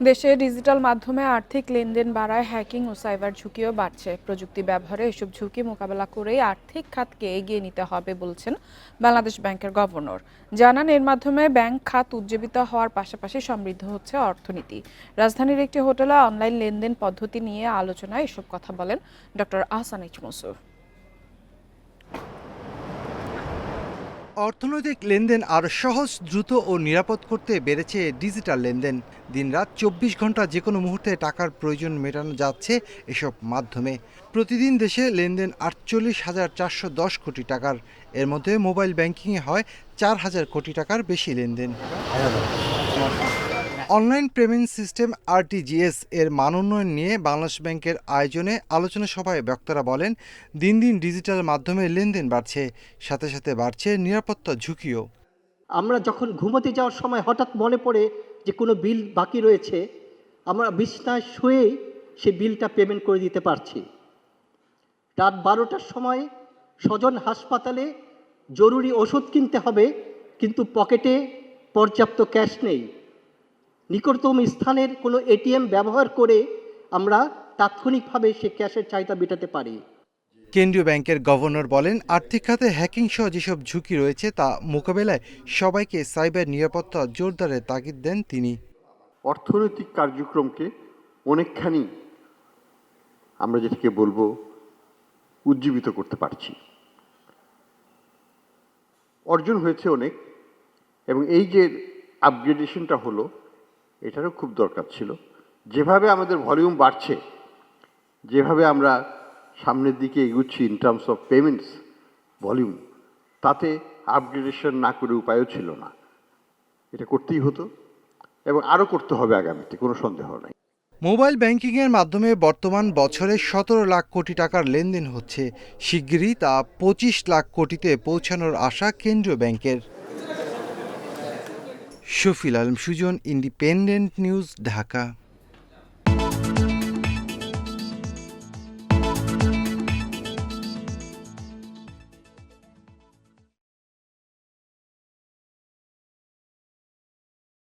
দেশে ডিজিটাল মাধ্যমে আর্থিক লেনদেন বাড়ায় হ্যাকিং ও সাইবার ঝুঁকিও বাড়ছে। প্রযুক্তি ব্যবহারে এসব ঝুঁকি মোকাবেলা করেই আর্থিক খাতকে এগিয়ে নিতে হবে বলছেন বাংলাদেশ ব্যাংকের গভর্নর। জানান, এর মাধ্যমে ব্যাংক খাত উজ্জীবিত হওয়ার পাশাপাশি সমৃদ্ধ হচ্ছে অর্থনীতি। রাজধানীর একটি হোটেলে অনলাইন লেনদেন পদ্ধতি নিয়ে আলোচনায় এসব কথা বলেন ডক্টর আহসান মসুর অর্থনৈতিক লেনদেন আরও সহজ, দ্রুত ও নিরাপদ করতে বেড়েছে ডিজিটাল লেনদেন। দিনরাত চব্বিশ ঘণ্টা যে কোনো মুহূর্তে টাকার প্রয়োজন মেটানো যাচ্ছে এসব মাধ্যমে। প্রতিদিন দেশে লেনদেন আটচল্লিশ হাজার চারশো দশ কোটি টাকার। এর মধ্যে মোবাইল ব্যাংকিংয়ে হয় চার হাজার কোটি টাকার বেশি লেনদেন। অনলাইন পেমেন্ট সিস্টেম আরটিজিএস এর মান উন্নয়ন নিয়ে বাংলাদেশ ব্যাংকের আয়োজনে আলোচনা সভায় বক্তারা বলেন, দিন দিন ডিজিটাল মাধ্যমে লেনদেন বাড়ছে, সাথে সাথে বাড়ছে নিরাপত্তা ঝুঁকিও। আমরা যখন ঘুমোতে যাওয়ার সময় হঠাৎ মনে পড়ে যে কোনো বিল বাকি রয়েছে, আমরা বিছনায় শুয়েই সে বিলটা পেমেন্ট করে দিতে পারছি। রাত বারোটার সময় স্বজন হাসপাতালে জরুরি ওষুধ কিনতে হবে, কিন্তু পকেটে পর্যাপ্ত ক্যাশ নেই। নিকটতম স্থানের কোনো এটিএম ব্যবহার করে আমরা তাৎক্ষণিকভাবে সে ক্যাশের চাহিদা মেটাতে পারি। কেন্দ্রীয় ব্যাংকের গভর্নর বলেন আর্থিক খাতে হ্যাকিং সহ যেসব ঝুঁকি রয়েছে তা মোকাবেলায় সবাইকে সাইবার নিরাপত্তা জোরদারের তাগিদ দেন তিনি। অর্থনৈতিক কার্যক্রমকে অনেকখানি আমরা যেটাকে বলব উজ্জীবিত করতে পারছি। অর্জন হয়েছে অনেক এবং এই যে আপগ্রেডেশনটা হলো এটারও খুব দরকার ছিল। যেভাবে আমাদের ভলিউম বাড়ছে, যেভাবে আমরা সামনের দিকে এগুচ্ছি in terms of payments volume, তাতে আপগ্রেডেশন না করে উপায়ও ছিল না। এটা করতেই হতো এবং আরও করতে হবে আগামীতে, কোনো সন্দেহ নাই। মোবাইল ব্যাংকিংয়ের মাধ্যমে বর্তমান বছরে সতেরো লাখ কোটি টাকার লেনদেন হচ্ছে। শিগগিরই তা পঁচিশ লাখ কোটিতে পৌঁছানোর আশা কেন্দ্রীয় ব্যাংকের। Shafil Alam Sujan independent news Dhaka